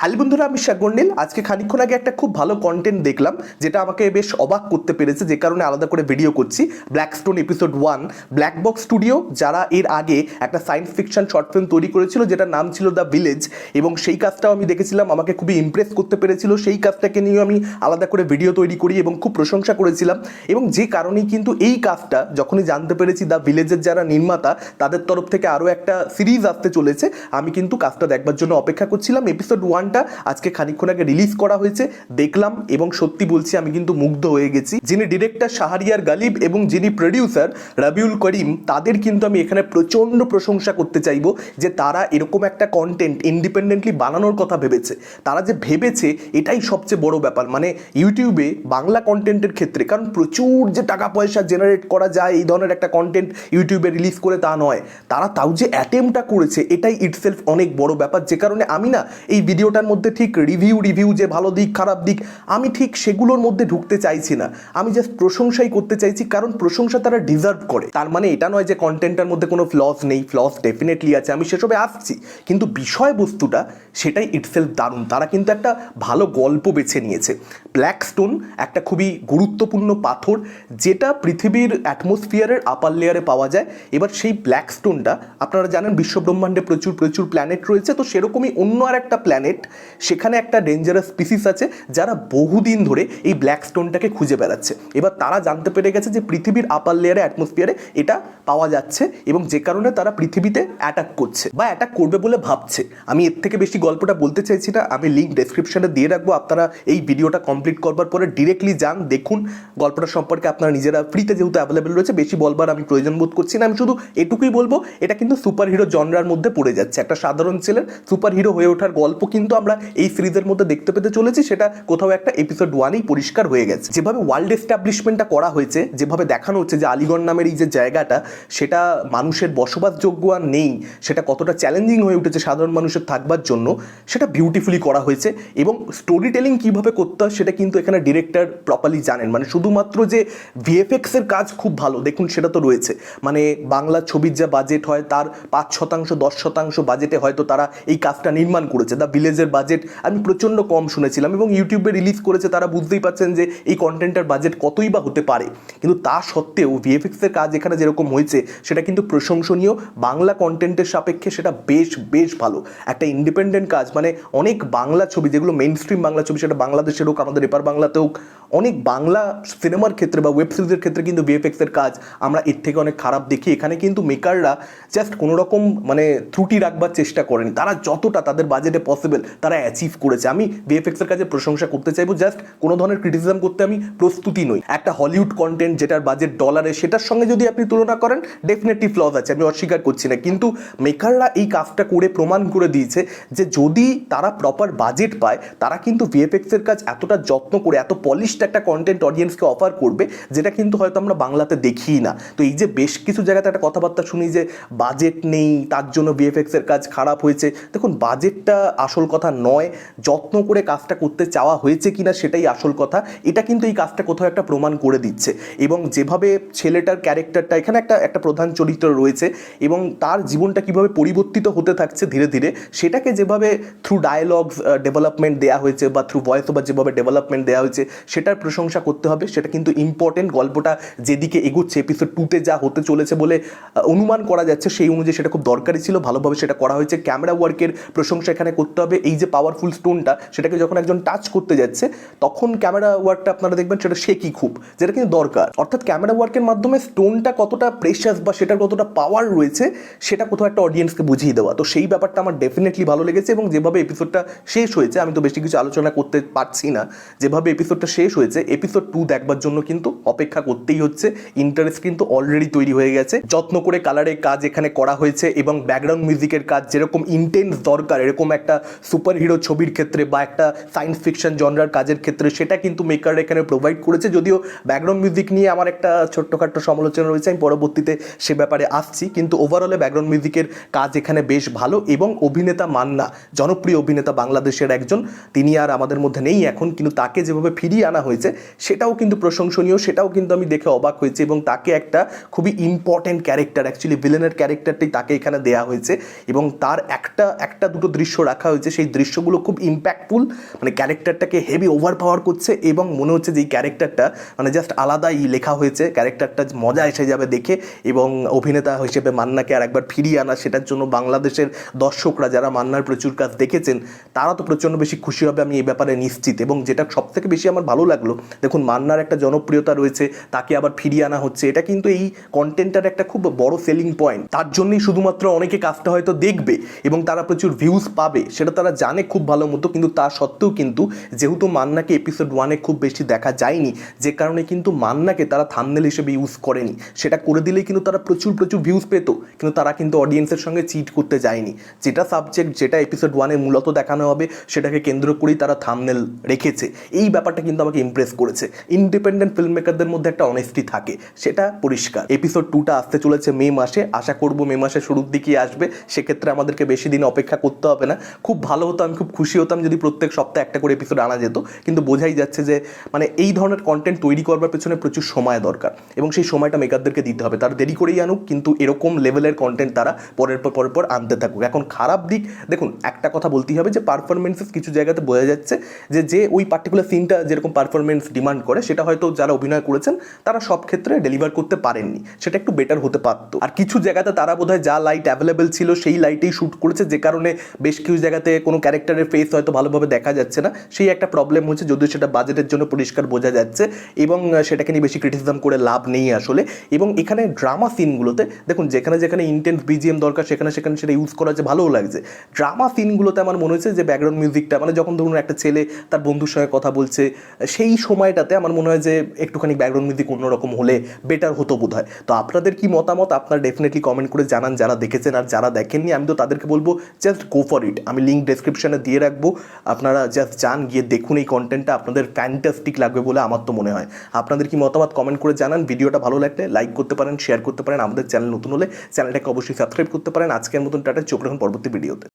Hello বন্ধুরা, আমি শাগন্ডিল আজকে খানিক্ষণ আগে একটা খুব ভালো কন্টেন্ট দেখলাম, যেটা আমাকে বেশ অবাক করতে পেরেছে, যে কারণে আলাদা করে ভিডিও করছি। Black stone episode one black box studio যারা এর আগে একটা সায়েন্স ফিকশন শর্ট ফিল্ম তৈরি করেছিল, যেটার নাম ছিল দ্য ভিলেজ এবং সেই কাজটাও আমি দেখেছিলাম, আমাকে খুবই ইমপ্রেস করতে পেরেছিল। সেই কাজটাকে নিয়ে আমি আলাদা করে ভিডিও তৈরি করি এবং খুব প্রশংসা করেছিলাম। এবং যে কারণেই কিন্তু এই কাজটা, যখনই জানতে পেরেছি দ্য ভিলেজের যারা নির্মাতা, তাদের তরফ থেকে আরও একটা সিরিজ আসতে চলেছে। আমি কিন্তু কাজটা দেখবার জন্য অপেক্ষা করছিলাম। এপিসোড ওয়ানটা আজকে খানিকক্ষণ আগে রিলিজ করা হয়েছে, দেখলাম এবং সত্যি বলছি আমি কিন্তু মুগ্ধ হয়ে গেছি। যিনি ডিরেক্টর শাহরিয়ার গালিব এবং যিনি প্রডিউসার রাবিউল করিম, তাদের কিন্তু আমি এখানে প্রচণ্ড প্রশংসা করতে চাইব যে তারা এরকম একটা কন্টেন্ট ইন্ডিপেন্ডেন্টলি বানানোর কথা ভেবেছে। তারা যে ভেবেছে, এটাই সবচেয়ে বড় ব্যাপার। মানে ইউটিউবে বাংলা কন্টেন্টের ক্ষেত্রে, কারণ প্রচুর যে টাকা পয়সা জেনারেট করা যায়, এই ধরনের একটা কন্টেন্ট ইউটিউবে রিলিজ করে তা নয়। তারা তাও যে অ্যাটেম্পটা করেছে, এটাই ইটসেলফ অনেক বড় ব্যাপার। যে কারণে আমি না এই ভিডিওটার মধ্যে ঠিক রিভিউ রিভিউ যে ভালো দিক, খারাপ দিক, আমি ঠিক সেগুলোর মধ্যে ঢুকতে চাইছি না। আমি জাস্ট প্রশংসাই করতে চাইছি, কারণ প্রশংসা তারা ডিজার্ভ করে। তার মানে এটা নয় যে কন্টেন্টের মধ্যে কোনো ফ্লস নেই ফ্লস ডেফিনেটলি আছে, আমি সেসবে আসছি। কিন্তু বিষয়বস্তুটা সেটাই ইটসেলফ দারুণ। তারা কিন্তু একটা ভালো গল্প বেছে নিয়েছে। ব্ল্যাক স্টোন একটা খুবই গুরুত্বপূর্ণ পাথর, যেটা পৃথিবীর অ্যাটমসফিয়ারের আপার লেয়ারে পাওয়া যায়। এবার সেই ব্ল্যাক স্টোনটা আপনারা জানেন বিশ্বব্রহ্মাণ্ডে প্রচুর প্রচুর প্ল্যানেট রয়েছে, তো সেরকমই অন্য আর একটা প্ল্যানেট সেখানে একটা ডেঞ্জারাস স্পিসিস আছে যারা বহুদিন ধরে এই ব্ল্যাক স্টোনটাকে খুঁজে বেড়াচ্ছে। এবার তারা জানতে পেরে গেছে যে পৃথিবীর আপার লেয়ারে অ্যাটমসফিয়ারে এটা পাওয়া যাচ্ছে এবং যে কারণে তারা পৃথিবীতে অ্যাটাক করছে বা অ্যাটাক করবে বলে ভাবছে। আমি এর থেকে বেশি গল্পটা বলতে চাইছি না, আমি লিঙ্ক ডেসক্রিপশনে দিয়ে রাখব, আপনারা এই ভিডিওটা কমপ্লিট করবার পরে ডিরেক্টলি যান, দেখুন, গল্পটা সম্পর্কে আপনারা নিজেরা ফ্রিতে যেহেতু অ্যাভেলেবেল রয়েছে, বেশি বলবার আমি প্রয়োজন বোধ করছি না। আমি শুধু এটুকুই বলব, এটা কিন্তু সুপার হিরো জনরার মধ্যে পড়ে যাচ্ছে। একটা সাধারণ ছেলের সুপার হিরো হয়ে ওঠার গল্প কিন্তু আমরা এই সিরিজের মধ্যে দেখতে পেতে চলেছি, সেটা কোথাও একটা এপিসোড ওয়ানেই পরিষ্কার হয়ে গেছে। যেভাবে ওয়ার্ল্ড এস্টাবলিশমেন্টটা করা হয়েছে, যেভাবে দেখানো হচ্ছে যে আলিগড় নামের এই যে জায়গাটা, সেটা মানুষের বসবাসযোগ্য আর নেই, সেটা কতটা চ্যালেঞ্জিং হয়ে উঠেছে সাধারণ মানুষের থাকবার জন্য, সেটা বিউটিফুলি করা হয়েছে এবং স্টোরি টেলিং কীভাবে করতে হয়, সেটা কিন্তু এখানে ডিরেক্টর প্রপারলি জানেন। মানে শুধুমাত্র যে ভিএফএক্স এর কাজ খুব ভালো, দেখুন সেটা তো রয়েছে। মানে বাংলা ছবির যা বাজেট হয়, তার পাঁচ শতাংশ, দশ শতাংশ বাজেটে হয়তো তারা এই কাজটা নির্মাণ করেছে। দ্য ভিলেজের বাজেট আমি প্রচণ্ড কম শুনেছিলাম এবং ইউটিউবে রিলিজ করেছে তারা বুঝতেই পারছেন যে এই কন্টেন্টের বাজেট কতই বা হতে পারে। কিন্তু তা সত্ত্বেও ভিএফএক্সের কাজ এখানে যেরকম হয়েছে, সেটা কিন্তু প্রশংসনীয়। বাংলা কন্টেন্টের সাপেক্ষে সেটা বেশ বেশ ভালো। একটা ইন্ডিপেন্ডেন্ট কাজ মানে অনেক বাংলা ছবি, যেগুলো মেইন স্ট্রিম বাংলা ছবি, সেটা বাংলাদেশের হোক, আমাদের এপার বাংলাতে হোক, অনেক বাংলা সিনেমার ক্ষেত্রে বা ওয়েব সিরিজের ক্ষেত্রে কিন্তু ভিএফএক্সের কাজ আমরা এর থেকে অনেক খারাপ দেখি। এখানে কিন্তু মেকাররা জাস্ট কোনো রকম মানে ত্রুটি রাখবার চেষ্টা করেন। তারা যতটা তাদের বাজেটে পসিবল তারা অ্যাচিভ করেছে। আমি ভিএফএক্স এর কাজে প্রশংসা করতে চাইব জাস্ট কোনো ধরনের ক্রিটিসিজম করতে আমি প্রস্তুতি নই। একটা হলিউড কন্টেন্ট যেটার বাজেট ডলারে সেটার সঙ্গে যদি আপনি তুলনা করেন ডেফিনেটলি ফ্লজ আছে, আমি অস্বীকার করছি না। কিন্তু মেকাররা এই কাজটা করে, প্রমাণ করে দিয়েছে যে যদি তারা প্রপার বাজেট পায়, তারা কিন্তু ভিএফএক্স এর কাজ এতটা যত্ন করে, এত পলিশড একটা কন্টেন্ট অডিয়েন্সকে অফার করবে, যেটা কিন্তু হয়তো আমরা বাংলাতে দেখি না। তো এই যে বেশ কিছু জায়গাতে একটা কথাবার্তা শুনি যে বাজেট নেই, তার জন্য ভিএফএক্স এর কাজ খারাপ হয়েছে। দেখুন বাজেটটা আসল কথা নয়, যত্ন করে কাজটা করতে চাওয়া হয়েছে কিনা সেটাই আসল কথা। এটা কিন্তু এই কাজটা কোথাও একটা প্রমাণ করে দিচ্ছে। এবং যেভাবে ছেলেটার ক্যারেক্টারটা, এখানে একটা একটা প্রধান চরিত্র রয়েছে এবং তার জীবনটা কীভাবে পরিবর্তিত হতে থাকছে ধীরে ধীরে, সেটাকে যেভাবে থ্রু ডায়ালগস ডেভেলপমেন্ট দেওয়া হয়েছে বা থ্রু ভয়েস ওভার যেভাবে ডেভেলপমেন্ট দেওয়া হয়েছে, সেটার প্রশংসা করতে হবে। সেটা কিন্তু ইম্পর্টেন্ট গল্পটা যেদিকে এগোচ্ছে এপিসোড টুতে যা হতে চলেছে বলে অনুমান করা যাচ্ছে, সেই অনুযায়ী সেটা খুব দরকারি ছিল। ভালোভাবে সেটা করা হয়েছে। ক্যামেরা ওয়ার্কের প্রশংসা এখানে করতে হবে। এই যে পাওয়ারফুল স্টোনটা সেটাকে যখন একজন টাচ করতে যাচ্ছে, তখন ক্যামেরা ওয়ার্কটা আপনারা দেখবেন সেটা শেকি খুব, যেটা কিন্তু দরকার। অর্থাৎ ক্যামেরা ওয়ার্কের মাধ্যমে স্টোনটা কতটা প্রেশাস বা সেটার কতটা পাওয়ার রয়েছে, সেটা কোথাও একটা অডিয়েন্সকে বুঝিয়ে দেওয়া। তো সেই ব্যাপারটা আমার ডেফিনেটলি ভালো লেগেছে এবং যেভাবে এপিসোডটা শেষ হয়েছে, আমি তো বেশি কিছু আলোচনা করতে পারছি না, যেভাবে এপিসোডটা শেষ হয়েছে এপিসোড টু দেখবার জন্য কিন্তু অপেক্ষা করতেই হচ্ছে ইন্টারেস্ট কিন্তু অলরেডি তৈরি হয়ে গেছে। যত্ন করে কালারের কাজ এখানে করা হয়েছে এবং ব্যাকগ্রাউন্ড মিউজিকের কাজ যেরকম ইন্টেন্স দরকার, এরকম একটা সুপার হিরো ছবির ক্ষেত্রে বা একটা সায়েন্স ফিকশন জনরার কাজের ক্ষেত্রে সেটা কিন্তু মেকার এখানে প্রোভাইড করেছে। যদিও ব্যাকগ্রাউন্ড মিউজিক নিয়ে আমার একটা ছোট্টখাট্ট সমালোচনা রয়েছে, আমি পরবর্তীতে সে ব্যাপারে আসছি। কিন্তু ওভারঅলে ব্যাকগ্রাউন্ড মিউজিকের কাজ এখানে বেশ ভালো এবং অভিনেতা মান্না, জনপ্রিয় অভিনেতা বাংলাদেশের একজন, তিনি আর আমাদের মধ্যে নেই এখন, কিন্তু তাকে যেভাবে ফিরিয়ে আনা হয়েছে, সেটাও কিন্তু প্রশংসনীয়, সেটাও কিন্তু আমি দেখে অবাক হয়েছি এবং তাকে একটা খুবই ইম্পর্টেন্ট ক্যারেক্টার অ্যাকচুয়ালি ভিলেনের ক্যারেক্টারটি তাকে এখানে দেয়া হয়েছে এবং তার একটা একটা দুটো দৃশ্য রাখা হয়েছে, সেই দৃশ্যগুলো খুব ইম্প্যাক্টফুল মানে ক্যারেক্টারটাকে হেভি ওভার পাওয়ার করছে এবং মনে হচ্ছে যে এই ক্যারেক্টারটা মানে জাস্ট আলাদাই লেখা হয়েছে। ক্যারেক্টারটা মজা এসে যাবে দেখে এবং অভিনেতা হিসেবে মান্নাকে আর একবার ফিরিয়ে আনা, সেটার জন্য বাংলাদেশের দর্শকরা যারা মান্নার প্রচুর কাজ দেখেছেন, তারা তো প্রচণ্ড বেশি খুশি হবে, আমি এই ব্যাপারে নিশ্চিত। এবং যেটা সব থেকে বেশি আমার ভালো লাগল, দেখুন মান্নার একটা জনপ্রিয়তা রয়েছে, তাকে আবার ফিরিয়ে আনা হচ্ছে। এটা কিন্তু এই কন্টেন্টটার একটা খুব বড় সেলিং পয়েন্ট তার জন্যই শুধুমাত্র অনেকে কাজটা হয়তো দেখবে এবং তারা প্রচুর ভিউজ পাবে, সেটা তারা জানে খুব ভালো মতো, কিন্তু তা সত্ত্বেও কিন্তু যেহেতু মান্নাকে এপিসোড ওয়ানে খুব বেশি দেখা যায়নি, যে কারণে কিন্তু মান্নাকে তারা থামনেল হিসেবে ইউজ করেনি। সেটা করে দিলেই কিন্তু তারা প্রচুর প্রচুর ভিউজ পেত, কিন্তু তারা কিন্তু অডিয়েন্সের সঙ্গে চিট করতে যায়নি। যেটা সাবজেক্ট যেটা এপিসোড ওয়ানে মূলত দেখানো হবে, সেটাকে কেন্দ্র করেই তারা থামনেল রেখেছে। এই ব্যাপারটা কিন্তু আমাকে ইমপ্রেস করেছে। ইন্ডিপেন্ডেন্ট ফিল্ম মেকারদের মধ্যে একটা অনেস্টি থাকে, সেটা পরিষ্কার। এপিসোড টুটা আসতে চলেছে মে মাসে, আশা করব মে মাসের শুরুর দিকেই আসবে, সেক্ষেত্রে আমাদেরকে বেশি দিন অপেক্ষা করতে হবে না। খুব ভালো হতো আমি খুব খুশি হতাম যদি প্রত্যেক সপ্তাহে একটা করে এপিসোড আনা যেত। কিন্তু বোঝাই যাচ্ছে যে মানে এই ধরনের কন্টেন্ট তৈরি করবার পেছনে প্রচুর সময় দরকার এবং সেই সময়টা মেকারদেরকে দিতে হবে। তারা দেরি করেই আনুক, কিন্তু এরকম লেভেলের কন্টেন্ট তারা পরের পর পরের পর আনতে থাকুক। এখন খারাপ দিক, দেখুন, একটা কথা বলতেই হবে যে পারফরমেন্সেস কিছু জায়গাতে বোঝা যাচ্ছে যে যে ওই পার্টিকুলার সিনটা যেরকম পারফরমেন্স ডিমান্ড করে, সেটা হয়তো যারা অভিনয় করেছেন, তারা সব ক্ষেত্রে ডেলিভার করতে পারেননি। সেটা একটু বেটার হতে পারতো। আর কিছু জায়গাতে তারা বোধহয় যা লাইট অ্যাভেলেবেল ছিল, সেই লাইটেই শ্যুট করেছে, যে কারণে বেশ কিছু জায়গাতে কোনো ক্যারেক্টারের ফেস হয়তো ভালোভাবে দেখা যাচ্ছে না। সেই একটা প্রবলেম হচ্ছে, যদিও সেটা বাজেটের জন্য পরিষ্কার বোঝা যাচ্ছে এবং সেটাকে নিয়ে বেশি ক্রিটিসিজম করে লাভ নেই আসলে। এবং এখানে ড্রামা সিনগুলোতে দেখুন, যেখানে যেখানে ইন্টেন্স বিজিএম দরকার, সেখানে সেখানে সেটা ইউজ করা যে ভালোও লাগছে। ড্রামা সিনগুলোতে আমার মনে হয়েছে যে ব্যাকগ্রাউন্ড মিউজিকটা মানে যখন ধরুন একটা ছেলে তার বন্ধুর সঙ্গে কথা বলছে, সেই সময়টাতে আমার মনে হয় যে একটুখানি ব্যাকগ্রাউন্ড মিউজিক অন্যরকম হলে বেটার হতো বোধ হয় তো আপনাদের কি মতামত? আপনারা ডেফিনেটলি কমেন্ট করে জানান, যারা দেখেছেন আর যারা দেখেননি, আমি তো তাদেরকে বলব জাস্ট গো ফর ইট আমি লিঙ্ক ডেসক্রিপশনে দিয়ে রাখব। আপনারা জাস্ট যান, গিয়ে দেখুন এই কন্টেন্টটা আপনাদের ফ্যান্টাস্টিক লাগবে বলে আমার তো মনে হয়। আপনাদের কি মতামত কমেন্ট করে জানান। ভিডিওটা ভালো লাগলে লাইক করতে পারেন শেয়ার করতে পারেন। আমাদের চ্যানেল নতুন হলে চ্যানেলটাকে অবশ্যই সাবস্ক্রাইব করতে পারেন। আজকের মতন টাটা, চোখ রাখুন পরবর্তী ভিডিওতে